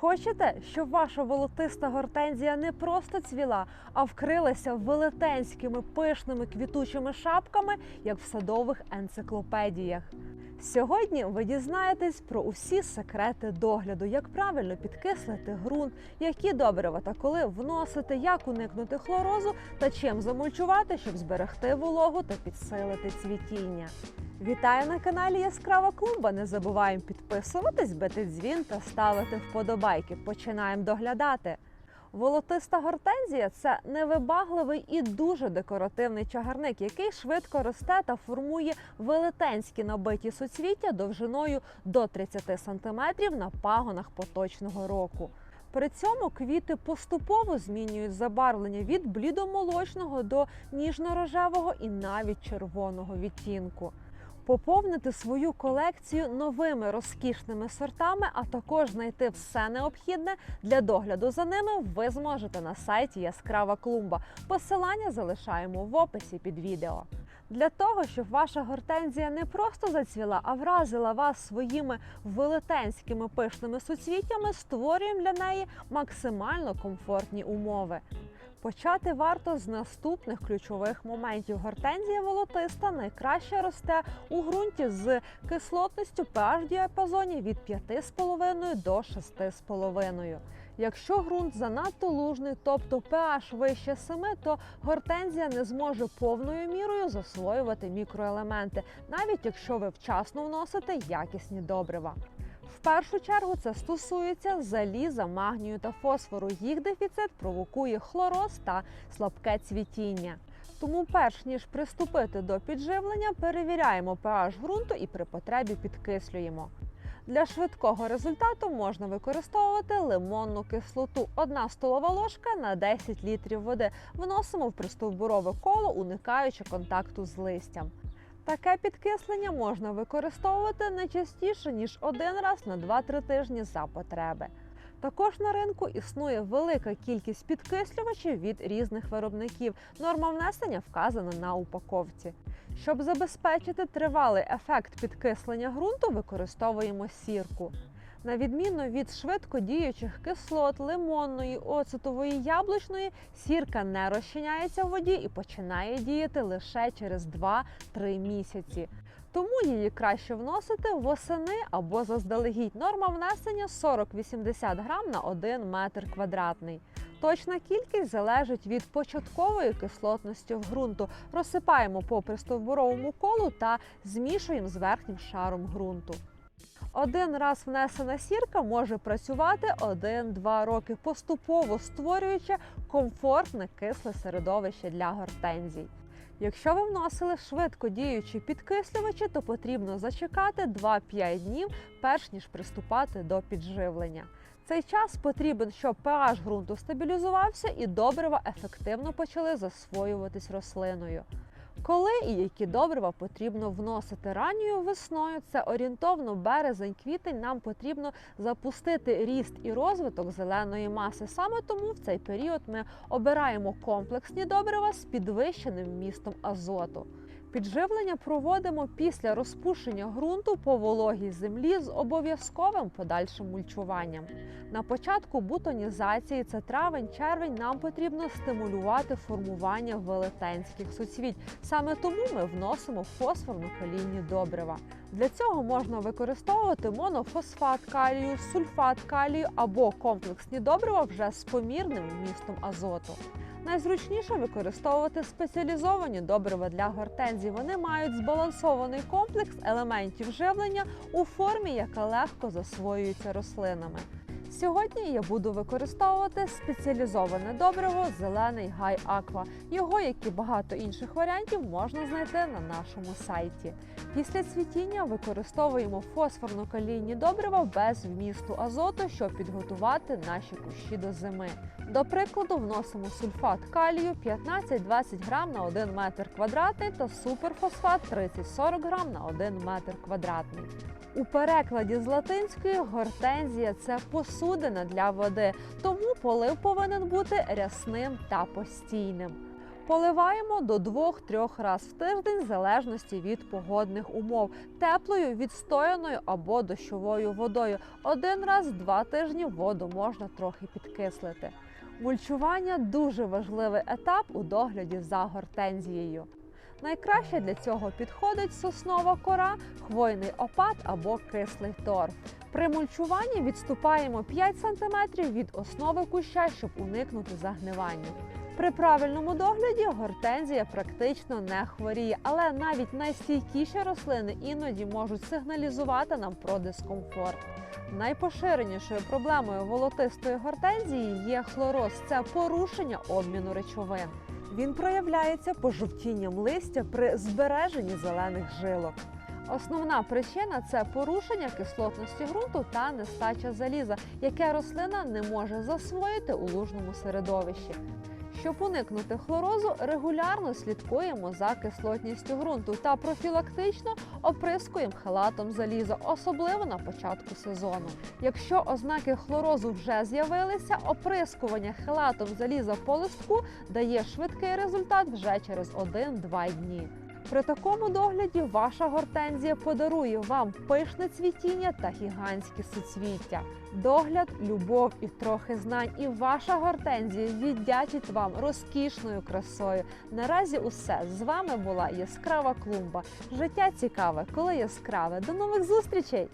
Хочете, щоб ваша волотиста гортензія не просто цвіла, а вкрилася велетенськими пишними квітучими шапками, як в садових енциклопедіях? Сьогодні ви дізнаєтесь про усі секрети догляду, як правильно підкислити ґрунт, які добрива та коли вносити, як уникнути хлорозу та чим замульчувати, щоб зберегти вологу та підсилити цвітіння. Вітаю на каналі Яскрава Клумба. Не забуваємо підписуватись, бити дзвін та ставити вподобайки. Починаємо доглядати. Волотиста гортензія це невибагливий і дуже декоративний чагарник, який швидко росте та формує велетенські набиті суцвіття довжиною до 30 см на пагонах поточного року. При цьому квіти поступово змінюють забарвлення від блідомолочного до ніжно-рожевого і навіть червоного відтінку. Поповнити свою колекцію новими розкішними сортами, а також знайти все необхідне для догляду за ними, ви зможете на сайті Яскрава клумба. Посилання залишаємо в описі під відео. Для того, щоб ваша гортензія не просто зацвіла, а вразила вас своїми велетенськими пишними суцвіттями, створюємо для неї максимально комфортні умови. Почати варто з наступних ключових моментів. Гортензія волотиста найкраще росте у ґрунті з кислотністю pH діапазоні від 5,5 до 6,5. Якщо ґрунт занадто лужний, тобто pH вище 7, то гортензія не зможе повною мірою засвоювати мікроелементи, навіть якщо ви вчасно вносите якісні добрива. В першу чергу це стосується заліза, магнію та фосфору. Їх дефіцит провокує хлороз та слабке цвітіння. Тому, перш ніж приступити до підживлення, перевіряємо pH ґрунту і при потребі підкислюємо. Для швидкого результату можна використовувати лимонну кислоту. Одна столова ложка на 10 літрів води. Вносимо в пристовбурове коло, уникаючи контакту з листям. Таке підкислення можна використовувати не частіше ніж один раз на 2-3 тижні за потреби. Також на ринку існує велика кількість підкислювачів від різних виробників. Норма внесення вказана на упаковці. Щоб забезпечити тривалий ефект підкислення ґрунту, використовуємо сірку. На відміну від швидко діючих кислот, лимонної, оцетової, яблучної, сірка не розчиняється в воді і починає діяти лише через 2-3 місяці. Тому її краще вносити восени або заздалегідь. Норма внесення 40-80 грам на 1 метр квадратний. Точна кількість залежить від початкової кислотності в ґрунту. Розсипаємо по пристовбуровому колу та змішуємо з верхнім шаром ґрунту. Один раз внесена сірка може працювати 1-2 роки, поступово створюючи комфортне кисле середовище для гортензій. Якщо ви вносили швидко діючі підкислювачі, то потрібно зачекати 2-5 днів, перш ніж приступати до підживлення. Цей час потрібен, щоб pH ґрунту стабілізувався і добрива ефективно почали засвоюватись рослиною. Коли і які добрива потрібно вносити ранньою весною, це орієнтовно березень-квітень. Нам потрібно запустити ріст і розвиток зеленої маси. Саме тому в цей період ми обираємо комплексні добрива з підвищеним вмістом азоту. Підживлення проводимо після розпушення ґрунту по вологій землі з обов'язковим подальшим мульчуванням. На початку бутонізації, це травень-червень, нам потрібно стимулювати формування велетенських суцвіть. Саме тому ми вносимо фосфорно-калійні добрива. Для цього можна використовувати монофосфат калію, сульфат калію або комплексні добрива вже з помірним вмістом азоту. Найзручніше використовувати спеціалізовані добрива для гортензій. Вони мають збалансований комплекс елементів живлення у формі, яка легко засвоюється рослинами. Сьогодні я буду використовувати спеціалізоване добриво зелений гай аква. Його, як і багато інших варіантів, можна знайти на нашому сайті. Після цвітіння використовуємо фосфорно-калійні добрива без вмісту азоту, щоб підготувати наші кущі до зими. До прикладу, вносимо сульфат калію 15-20 грам на 1 метр квадратний та суперфосфат 30-40 грам на 1 метр квадратний. У перекладі з латинської гортензія це посудина для води, тому полив повинен бути рясним та постійним. Поливаємо до 2-3 раз в тиждень, в залежності від погодних умов, теплою, відстояною або дощовою водою. Один раз в два тижні воду можна трохи підкислити. Мульчування дуже важливий етап у догляді за гортензією. Найкраще для цього підходить соснова кора, хвойний опад або кислий торф. При мульчуванні відступаємо 5 см від основи куща, щоб уникнути загнивання. При правильному догляді гортензія практично не хворіє, але навіть найстійкіші рослини іноді можуть сигналізувати нам про дискомфорт. Найпоширенішою проблемою волотистої гортензії є хлороз це порушення обміну речовин. Він проявляється пожовтінням листя при збереженні зелених жилок. Основна причина це порушення кислотності ґрунту та нестача заліза, яке рослина не може засвоїти у лужному середовищі. Щоб уникнути хлорозу, регулярно слідкуємо за кислотністю ґрунту та профілактично оприскуємо халатом заліза, особливо на початку сезону. Якщо ознаки хлорозу вже з'явилися, оприскування хелатом заліза по листку дає швидкий результат вже через 1-2 дні. При такому догляді ваша гортензія подарує вам пишне цвітіння та гігантські суцвіття. Догляд, любов і трохи знань, і ваша гортензія віддячить вам розкішною красою. Наразі усе з вами була яскрава клумба. Життя цікаве, коли яскраве. До нових зустрічей!